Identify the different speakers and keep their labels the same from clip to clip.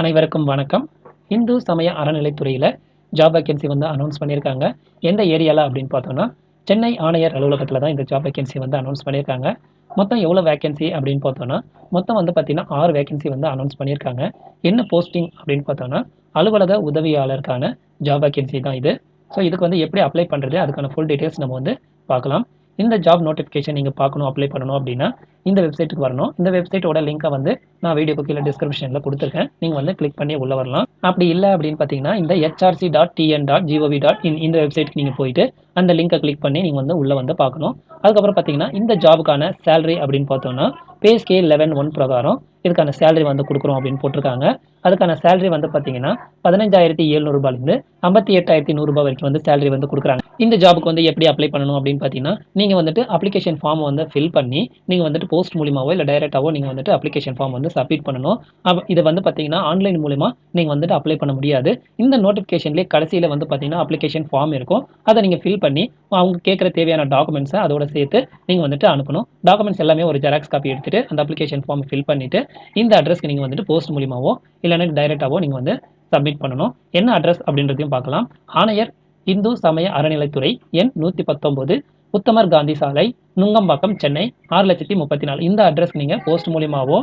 Speaker 1: அனைவருக்கும் வணக்கம். இந்து சமய அறநிலைத்துறையில் ஜாப் வேகன்சி வந்து அனௌன்ஸ் பண்ணியிருக்காங்க. எந்த ஏரியாவில் அப்படின்னு பார்த்தோம்னா சென்னை ஆணையர் அலுவலகத்தில் தான் இந்த ஜாப் வேகன்சி வந்து அனௌன்ஸ் பண்ணியிருக்காங்க. மொத்தம் எவ்வளோ வேகன்சி அப்படின்னு பார்த்தோம்னா மொத்தம் வந்து பார்த்திங்கன்னா ஆறு வேகன்சி வந்து அனௌன்ஸ் பண்ணியிருக்காங்க. என்ன போஸ்டிங் அப்படின்னு பார்த்தோம்னா அலுவலக உதவியாளருக்கான ஜாப் வேகன்சி தான் இது. ஸோ இதுக்கு வந்து எப்படி அப்ளை பண்ணுறது அதுக்கான ஃபுல் டீட்டெயில்ஸ் நம்ம வந்து பார்க்கலாம். இந்த ஜாப் நோட்டிஃபிகேஷன் நீங்கள் பார்க்கணும் அப்ளை பண்ணணும் அப்படின்னா இந்த வெப்சைட்டுக்கு வரணும். இந்த வெப்சைட்டோட லிங்கை வந்து நான் வீடியோக்கு கீழே டிஸ்கிரிப்ஷனில் கொடுத்துருக்கேன். நீங்கள் வந்து கிளிக் பண்ணி உள்ளே வரலாம். அப்படி இல்லை அப்படின்னு பார்த்தீங்கன்னா இந்த HRC dot TN dot GOV dot in இந்த வெப்சைட்டுக்கு நீங்கள் போயிட்டு அந்த லிங்கை கிளிக் பண்ணி நீங்கள் வந்து உள்ளே வந்து பார்க்கணும். அதுக்கப்புறம் பார்த்தீங்கன்னா இந்த ஜாபுக்கான சேலரி அப்படின்னு பார்த்தோம்னா பே ஸ்கேல் லெவன் ஒன் பிரகாரம் இதுக்கான சேலரி வந்து கொடுக்குறோம் அப்படின்னு போட்டிருக்காங்க. அதுக்கான சேலரி வந்து பார்த்தீங்கன்னா பதினஞ்சாயிரத்தி எழுநூறுபாலேருந்து ஐம்பத்தி எட்டாயிரத்தி நூறுரூபா வரைக்கும் வந்து சேலரி வந்து கொடுக்குறாங்க. இந்த ஜாபுக்கு வந்து எப்படி அப்ளை பண்ணணும் அப்படின்னு பார்த்தீங்கன்னா நீங்கள் வந்துட்டு அப்ளிகேஷன் ஃபார்ம் வந்து ஃபில் பண்ணி நீங்கள் வந்துட்டு போஸ்ட் மூலியமாகவோ இல்லை டைரெக்டாவோ நீங்கள் வந்துட்டு அப்ளிகேஷன் ஃபார்ம் வந்து சப்மிட் பண்ணணும். இதை வந்து பார்த்தீங்கன்னா ஆன்லைன் மூலிமா நீங்கள் வந்துட்டு அப்ளை பண்ண முடியாது. இந்த நோட்டிஃபிகேஷன்லேயே கடைசியில் வந்து பார்த்தீங்கன்னா அப்ளிகேஷன் ஃபார்ம் இருக்கும். அதை நீங்கள் ஃபில் பண்ணி அவங்க கேட்குற தேவையான டாக்குமெண்ட்ஸை அதோட சேர்த்து நீங்கள் வந்துட்டு அனுப்பணும். டாக்குமெண்ட்ஸ் எல்லாமே ஒரு ஜெராக்ஸ் காப்பி எடுத்துகிட்டு அந்த அப்ளிகேஷன் ஃபார்ம் ஃபில் பண்ணிவிட்டு இந்த அட்ரஸ்க்கு நீங்கள் வந்துட்டு போஸ்ட் மூலியமாவோ இல்லைன்னா டைரெக்டாவோ நீங்கள் வந்து சப்மிட் பண்ணணும். என்ன அட்ரஸ் அப்படின்றதையும் பார்க்கலாம். ஆணையர் இந்து சமய அறநிலைத்துறை எண் நூற்றி பத்தொம்போது உத்தமர் காந்தி சாலை நுங்கம்பாக்கம் சென்னை ஆறு லட்சத்தி முப்பத்தி நாலு. இந்த அட்ரஸ்க்கு நீங்கள் போஸ்ட் மூலியமாவோ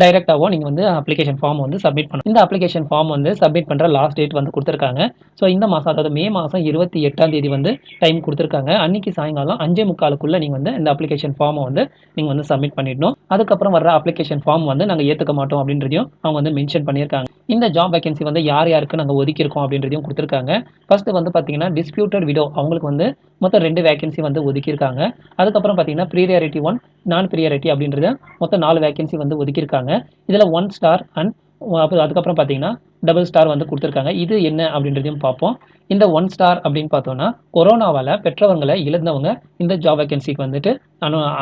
Speaker 1: டைரெக்டாகவோ நீங்கள் வந்து அப்ளிகேஷன் ஃபார்ம் வந்து சப்மிட் பண்ணணும். இந்த அப்ளிகேஷன் ஃபார்ம் வந்து சப்மிட் பண்ணுற லாஸ்ட் டேட் வந்து கொடுத்துருக்காங்க. ஸோ இந்த மாதம் அதாவது மே மாதம் இருபத்தி எட்டாம் தேதி வந்து டைம் கொடுத்துருக்காங்க. அன்னைக்கு சாயங்காலம் அஞ்சே முக்காலுக்குள்ளே நீங்கள் வந்து இந்த அப்ளிகேஷன் ஃபார்மை வந்து நீங்கள் வந்து சப்மிட் பண்ணிடணும். அதுக்கப்புறம் வர அப்ளிகேஷன் ஃபார்ம் வந்து நாங்கள் ஏற்றுக்க மாட்டோம் அப்படின்றதையும் அவங்க வந்து மென்ஷன் பண்ணியிருக்காங்க. இந்த ஜாப் வேகன்சி வந்து யார் யாருக்கு நாங்கள் ஒதுக்கியிருக்கோம் அப்படின்றதையும் கொடுத்துருக்காங்க. ஃபர்ஸ்ட் வந்து பார்த்தீங்கன்னா டிஸ்பியூட்டட் விடோ அவங்களுக்கு வந்து மொத்தம் ரெண்டு வேகன்சி வந்து ஒதுக்கியிருக்காங்க. அதுக்கப்புறம் பார்த்தீங்கன்னா ப்ரீரியாரிட்டி ஒன் நான் ப்ரியாரிட்டி அப்படின்றது மொத்தம் நாலு வேகன்சி வந்து ஒதுக்கியிருக்காங்க. இதில் ஒன் ஸ்டார் அண்ட் அதுக்கப்புறம் பார்த்தீங்கன்னா டபுள் ஸ்டார் வந்து கொடுத்துருக்காங்க. இது என்ன அப்படின்றதையும் பார்ப்போம். இந்த ஒன் ஸ்டார் அப்படின்னு பார்த்தோன்னா கொரோனாவால் பெற்றவங்களை இழந்தவங்க இந்த ஜாப் வேகன்சிக்கு வந்துட்டு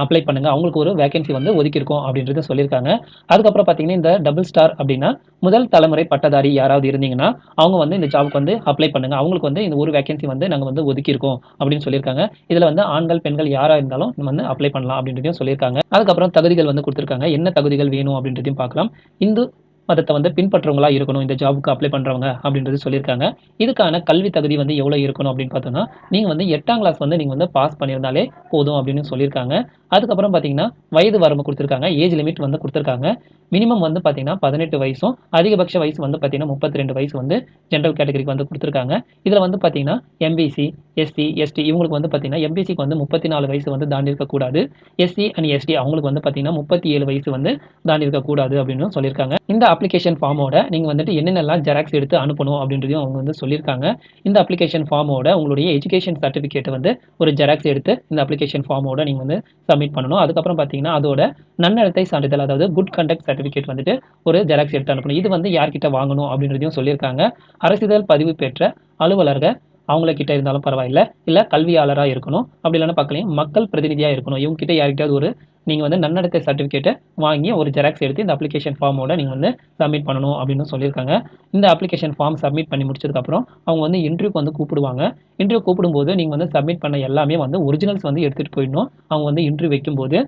Speaker 1: அப்ளை பண்ணுங்கள் அவங்களுக்கு ஒரு வேகன்சி வந்து ஒதுக்கியிருக்கோம் அப்படின்றத சொல்லியிருக்காங்க. அதுக்கப்புறம் பார்த்தீங்கன்னா இந்த டபுள் ஸ்டார் அப்படின்னா முதல் தலைமுறை பட்டதாரி யாராவது இருந்தீங்கன்னா அவங்க வந்து இந்த ஜாபுக்கு வந்து அப்ளை பண்ணுங்கள் அவங்களுக்கு வந்து இந்த ஒரு வேகன்சி வந்து நாங்கள் வந்து ஒதுக்கியிருக்கோம் அப்படின்னு சொல்லியிருக்காங்க. இதில் வந்து ஆண்கள் பெண்கள் யாராக இருந்தாலும் நம்ம வந்து அப்ளை பண்ணலாம் அப்படின்றதையும் சொல்லியிருக்காங்க. அதுக்கப்புறம் தகுதிகள் வந்து கொடுத்துருக்காங்க. என்ன தகுதிகள் வேணும் அப்படின்றதையும் பார்க்கலாம். இந்து மதத்தை வந்து பின்பற்றவங்களா இருக்கணும் இந்த ஜாபுக்கு அப்ளை பண்ணுறவங்க அப்படின்றது சொல்லியிருக்காங்க. இதுக்கான கல்வி தகுதி வந்து எவ்வளோ இருக்கணும் அப்படின்னு பார்த்தோம்னா நீங்கள் வந்து எட்டாம் கிளாஸ் வந்து நீங்கள் வந்து பாஸ் பண்ணியிருந்தாலே போதும் அப்படின்னு சொல்லியிருக்காங்க. அதுக்கப்புறம் பார்த்தீங்கன்னா வயது வரம்பு கொடுத்துருக்காங்க. ஏஜ் லிமிட் வந்து கொடுத்துருக்காங்க. மினிமம் வந்து பார்த்தீங்கன்னா பதினெட்டு வயசும் அதிகபட்ச வயசு வந்து பார்த்தீங்கன்னா முப்பத்தி ரெண்டு வயசு வந்து ஜென்ரல் கேட்டகரிக்கு வந்து கொடுத்துருக்காங்க. இதில் வந்து பார்த்தீங்கன்னா எம்பிசி எஸ்சி எஸ்டி இவங்களுக்கு வந்து பார்த்தீங்கன்னா எம்பிசிக்கு வந்து முப்பத்தி நாலு வயசு வந்து தாண்டி இருக்கக்கூடாது எஸ்சி அண்ட் எஸ்டி அவங்களுக்கு வந்து பார்த்தீங்கன்னா முப்பத்தி ஏழு வயசு வந்து தாண்டி இருக்கக்கூடாது அப்படின்னு சொல்லியிருக்காங்க. இந்த அப்ளிகேஷன் ஃபார்மோட நீங்கள் வந்துட்டு என்னென்னலாம் ஜெராக்ஸ் எடுத்து அனுப்பணும் அப்படின்றதையும் அவங்க வந்து சொல்லியிருக்காங்க. இந்த அப்ளிகேஷன் ஃபார்மோட உங்களுடைய எஜுகேஷன் சர்டிஃபிகேட்டை வந்து ஒரு ஜெராக்ஸ் எடுத்து இந்த அப்ளிகேஷன் ஃபார்மோட நீங்கள் வந்து சப்மிட் பண்ணணும். அதுக்கப்புறம் பார்த்தீங்கன்னா அதோட நன்னடத்தை சான்றிதழ் அதாவது குட் கண்டக்ட் சர்டிஃபிகேட் வந்துட்டு ஒரு ஜெராக்ஸ் எடுத்து அனுப்பணும். இது வந்து யார்கிட்ட வாங்கணும் அப்படின்றதையும் சொல்லியிருக்காங்க. அரசிதழ் பதிவு பெற்ற அலுவலர்கள் அவங்கள கிட்ட இருந்தாலும் பரவாயில்ல. இல்லை கல்வியாளராக இருக்கணும். அப்படி இல்லைன்னா பக்கலையும் மக்கள் பிரதிநிதியாக இருக்கணும். இவங்க கிட்ட யார்கிட்டயாவது ஒரு நீங்கள் வந்து நன்னடத்தை சர்டிஃபிகேட்டை வாங்கி ஒரு ஜெராக்ஸ் எடுத்து இந்த அப்ளிகேஷன் ஃபார்மோட நீங்கள் வந்து சப்மிட் பண்ணணும் அப்படின்னு சொல்லியிருக்காங்க. இந்த அப்ளிகேஷன் ஃபார்ம் சப்மிட் பண்ணி முடிச்சதுக்கப்புறம் அவங்க வந்து இன்டர்வியூக்கு வந்து கூப்பிடுவாங்க. இன்டர்வியூ கூப்பிடும்போது நீங்கள் வந்து சப்மிட் பண்ண எல்லாமே வந்து ஒரிஜினல்ஸ் வந்து எடுத்துகிட்டு போயிடணும். அவங்க வந்து இன்டர்வியூ வைக்கும்போது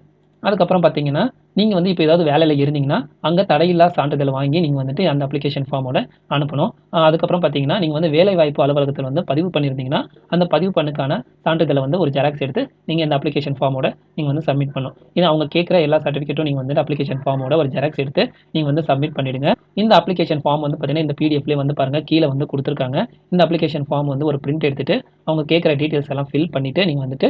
Speaker 1: அதுக்கப்புறம் பார்த்தீங்கன்னா நீங்கள் வந்து இப்போ ஏதாவது வேலையில் இருந்தீங்கன்னா அங்கே தடையில்லா சான்றிதழ் வாங்கி நீங்கள் வந்துட்டு அந்த அப்ளிகேஷன் ஃபார்மோட அனுப்பணும். அதுக்கப்புறம் பார்த்தீங்கன்னா நீங்கள் வந்து வேலை வாய்ப்பு அலுவலகத்தில் வந்து பதிவு பண்ணியிருந்தீங்கன்னா அந்த பதிவு பண்ணுக்கான சான்றிதழை வந்து ஒரு ஜெராக்ஸ் எடுத்து நீங்கள் இந்த அப்ளிகேஷன் ஃபார்மோட நீங்கள் வந்து சப்மிட் பண்ணணும். ஏன்னா அவங்க கேட்குற எல்லா சர்டிஃபிகேட்டும் நீங்கள் வந்து அப்ளிகேஷன் ஃபார்மோட ஒரு ஜெராக்ஸ் எடுத்து நீங்கள் வந்து சப்மிட் பண்ணிடுங்க. இந்த அப்ளிகேஷன் ஃபார்ம் வந்து பார்த்தீங்கன்னா இந்த பிடிஎஃப்லேயே வந்து பாருங்கள் கீழே வந்து கொடுத்துருக்காங்க. இந்த அப்ளிகேஷன் ஃபார்ம் வந்து ஒரு பிரிண்ட் எடுத்துட்டு அவங்க கேட்குற டீட்டெயில்ஸ் எல்லாம் ஃபில் பண்ணிவிட்டு நீங்கள் வந்துட்டு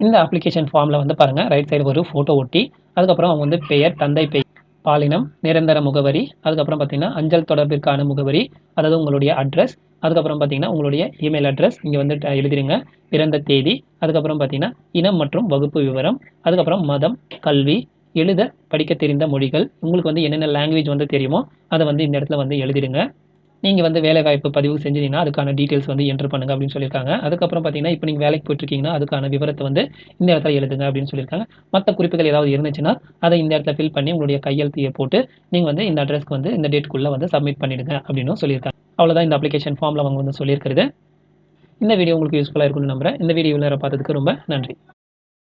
Speaker 1: இந்த அப்ளிகேஷன் ஃபார்மில் வந்து பாருங்கள் ரைட் சைடு ஒரு ஃபோட்டோ ஒட்டி அதுக்கப்புறம் அவங்க வந்து பெயர் தந்தை பெயர் பாலினம் நிரந்தர முகவரி அதுக்கப்புறம் பார்த்தீங்கன்னா அஞ்சல் தொடர்பிற்கான முகவரி அதாவது உங்களுடைய அட்ரஸ் அதுக்கப்புறம் பார்த்தீங்கன்னா உங்களுடைய இமெயில் அட்ரஸ் இங்கே வந்து எழுதிடுங்க பிறந்த தேதி அதுக்கப்புறம் பார்த்தீங்கன்னா இனம் மற்றும் வகுப்பு விவரம் அதுக்கப்புறம் மதம் கல்வி எழுத படிக்க தெரிந்த மொழிகள் உங்களுக்கு வந்து என்னென்ன லாங்குவேஜ் வந்து தெரியுமோ அதை வந்து இந்த இடத்துல வந்து எழுதிடுங்க. நீங்கள் வந்து வேலை வாய்ப்பு பதிவு செஞ்சீங்கன்னா அதுக்கான டீட்டெயில்ஸ் வந்து என்டர் பண்ணுங்க அப்படின்னு சொல்லியிருக்காங்க. அதுக்கப்புறம் பார்த்தீங்கன்னா இப்போ நீங்கள் வேலைக்கு போயிட்டுருக்கீங்கன்னா அதுக்கான விவரத்தை வந்து இந்த இடத்துல எழுதுங்க அப்படின்னு சொல்லியிருக்காங்க. மற்ற குறிப்புகள் ஏதாவது இருந்துச்சுன்னா அதை இந்த இடத்துல ஃபில் பண்ணி உங்களுடைய கையெழுத்தியை போட்டு நீங்கள் வந்து இந்த அட்ரஸ்க்கு வந்து இந்த டேட்டுக்குள்ளே வந்து சப்மிட் பண்ணிடுங்க அப்படின்னு சொல்லியிருக்காங்க. அவ்வளோதான் இந்த அப்ளிகேஷன் ஃபார்மில் அவங்க வந்து சொல்லியிருக்கிறது. இந்த வீடியோ உங்களுக்கு யூஸ்ஃபுல்லாக இருக்கும்னு நம்புறேன். இந்த வீடியோ நேரம் பார்த்ததுக்கு ரொம்ப நன்றி.